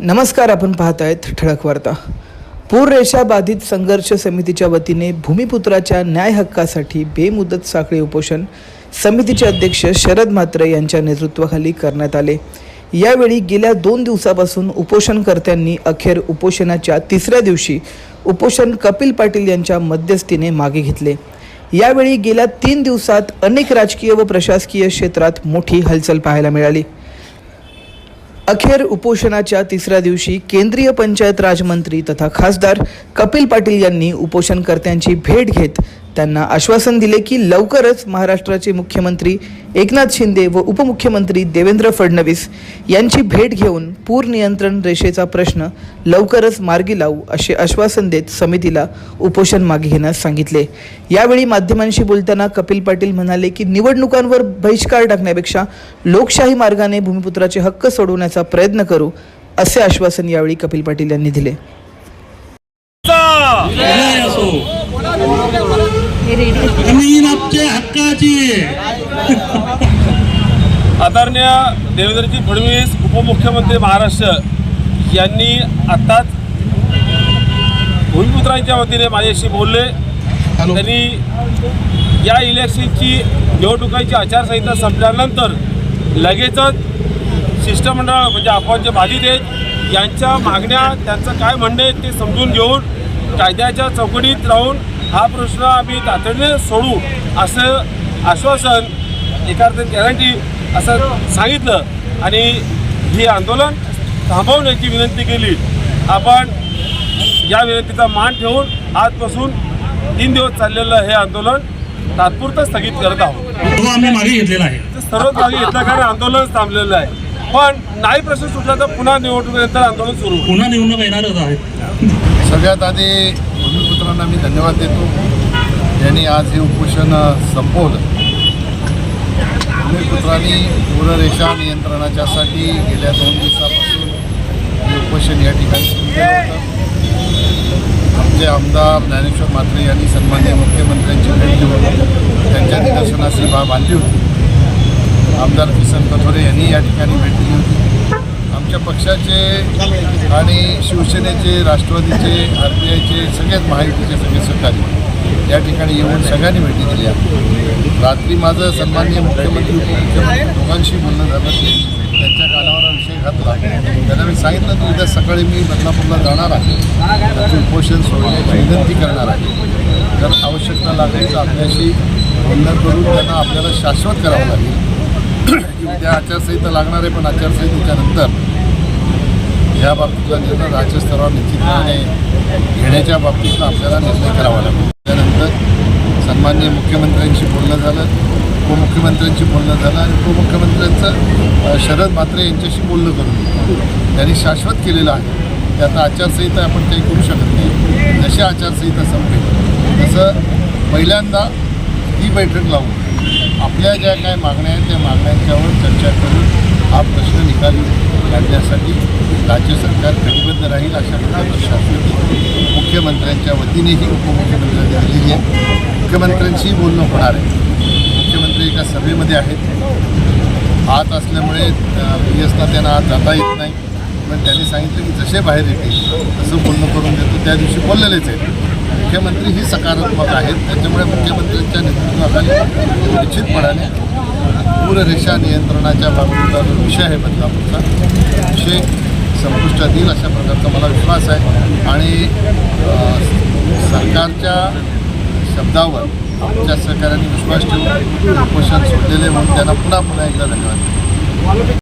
नमस्कार आपण पाहत आहेत ठळक वार्ता. पूर रेषा बाधित संघर्ष समितीच्या वतीने भूमिपुत्राच्या न्याय हक्कासाठी बेमुदत साखळी उपोषण समितीचे अध्यक्ष शरद म्हात्रे यांच्या नेतृत्वाखाली करण्यात आले. यावेळी गेल्या दोन दिवसापासून उपोषणकर्त्यांनी अखेर उपोषणाच्या तिसऱ्या दिवशी उपोषण कपिल पाटील यांच्या मध्यस्थीने मागे घेतले. यावेळी गेल्या तीन दिवसात अनेक राजकीय व प्रशासकीय क्षेत्रात मोठी हालचाल पाहायला मिळाली. अखेर उपोषणाच्या तिसऱ्या दिवशी केंद्रीय पंचायत राजमंत्री तथा खासदार कपिल पाटील यांनी उपोषणकर्त्यांची भेट घेत त्यांना आश्वासन दिले की लवकरच महाराष्ट्राचे मुख्यमंत्री एकनाथ शिंदे व उपमुख्यमंत्री देवेंद्र फडणवीस यांची भेट घेऊन पूर नियंत्रण रेषेचा प्रश्न लवकरच मार्गी लावू असे आश्वासन देत समितीला उपोषण मागे घेण्यास सांगितले. यावेळी माध्यमांशी बोलताना कपिल पाटील म्हणाले की निवडणुकांवर बहिष्कार टाकण्यापेक्षा लोकशाही मार्गाने भूमिपुत्राचे हक्क सोडवण्याचा प्रयत्न करू असे आश्वासन यावेळी कपिल पाटील यांनी दिले. काय जमीन आमच्या हक्काची. आदरणीय देवेंद्रजी फडणवीस उपमुख्यमंत्री महाराष्ट्र यांनी आत्ताच भूमिपुत्रांच्या वतीने माझ्याशी बोलले. त्यांनी या इलेक्शनची निवडणुकांची आचारसंहिता संपल्यानंतर लगेचच शिष्टमंडळ म्हणजे आपण जे बाधित आहेत यांच्या मागण्या त्यांचं काय म्हणणं आहे ते समजून घेऊन कायद्याच्या चौकटीत राहून हा प्रश्न आम्ही तातडीने सोडू असं आश्वासन एका गॅरंटी असं सांगितलं. आणि ही आंदोलन थांबवण्याची विनंती केली. आपण या विनंतीचा मान ठेवून आजपासून तीन दिवस चाललेलं हे आंदोलन तात्पुरतं स्थगित करत आहोत. आम्ही मागे घेतलेला आहे. सर्वच मागे घेतलं कारण आंदोलन थांबलेलं आहे. पण नाही प्रश्न सुटला तर पुन्हा निवडणुकीनंतर आंदोलन सुरू. पुन्हा निवडणूक येणारच आहे सगळ्यात आधी भूमिपुत्रांना मी धन्यवाद देतो. यांनी आज हे उपोषण संपवलं. पुत्रांनी पूररेषा नियंत्रणाच्यासाठी गेल्या दोन दिवसापासून हे उपोषण या ठिकाणी सुरू केलं होतं. आमचे आमदार ज्ञानेश्वर म्हात्रे यांनी सन्मान्य मुख्यमंत्र्यांची भेट घेऊन त्यांच्या निदर्शनास ही बाब आणली होती. आमदार किसन कथोरे यांनी या ठिकाणी भेट दिली होती. आमच्या पक्षाचे आणि शिवसेनेचे राष्ट्रवादीचे आर पी आयचे सगळेच महायुतीचे सगळे सहकारी या ठिकाणी येऊन सगळ्यांनी भेटी दिली आहे. रात्री माझं सन्माननीय मुख्यमंत्री उपमुख्यमंत्री दोघांशी बोलणं झालं. त्यांच्या कानावर विषय घातला. त्यांना मी सांगितलं की उद्या सकाळी मी बदलापूरला जाणार आहे. त्याचं उपोषण सोडण्याची विनंती करणार आहे. जर आवश्यकता लागली तर आपल्याशी बोलणं करून त्यांना आपल्याला शाश्वत करावं लागेल. उद्या आचारसंहिता लागणार आहे पण आचारसंहितेच्या नंतर या बाबतीतला निर्णय राज्यस्तरावर निश्चितपणे घेण्याच्या बाबतीतला आपल्याला निर्णय करावा लागेल. त्यानंतर सन्माननीय मुख्यमंत्र्यांशी बोलणं झालं उपमुख्यमंत्र्यांशी बोलणं झालं आणि उपमुख्यमंत्र्यांचं शरद म्हात्रे यांच्याशी बोलणं करून. त्यांनी शाश्वत केलेलं आहे. की आता आचारसंहिता आपण काही करू शकत नाही. जशी आचारसंहिता संपेल तसं पहिल्यांदा ही बैठक लावून आपल्या ज्या काय मागण्या आहेत त्या मागण्यांच्यावर चर्चा करून हा प्रश्न निकाली काढण्यासाठी राज्य सरकार कटिबद्ध राहील अशा प्रकारची शाश्वती मुख्यमंत्र्यांच्या वतीनेही उपमुख्यमंत्र्यांनी दिलेली आहे. मुख्यमंत्र्यांशीही बोलणं होणार आहे. मुख्यमंत्री एका सभेमध्ये आहेत. आत असल्यामुळे पी एसला त्यांना आत जाता येत नाही. पण त्यांनी सांगितलं की जसे बाहेर येतील तसं बोलणं करून देतो. त्या दिवशी बोललेलेच आहेत. मुख्यमंत्री ही सकारात्मक आहेत. त्याच्यामुळे मुख्यमंत्र्यांच्या नेतृत्वाखाली निश्चितपणाने पूररेषा नियंत्रणाच्या बाबतीचा जो विषय आहे बदलापूरचा विषय संपुष्टात येईल अशा प्रकारचा मला विश्वास आहे. आणि सरकारच्या शब्दावर आमच्या सहकार्याने विश्वास ठेवून उपोषण सोडलेले म्हणून त्यांना पुन्हा पुन्हा एकदा धन्यवाद.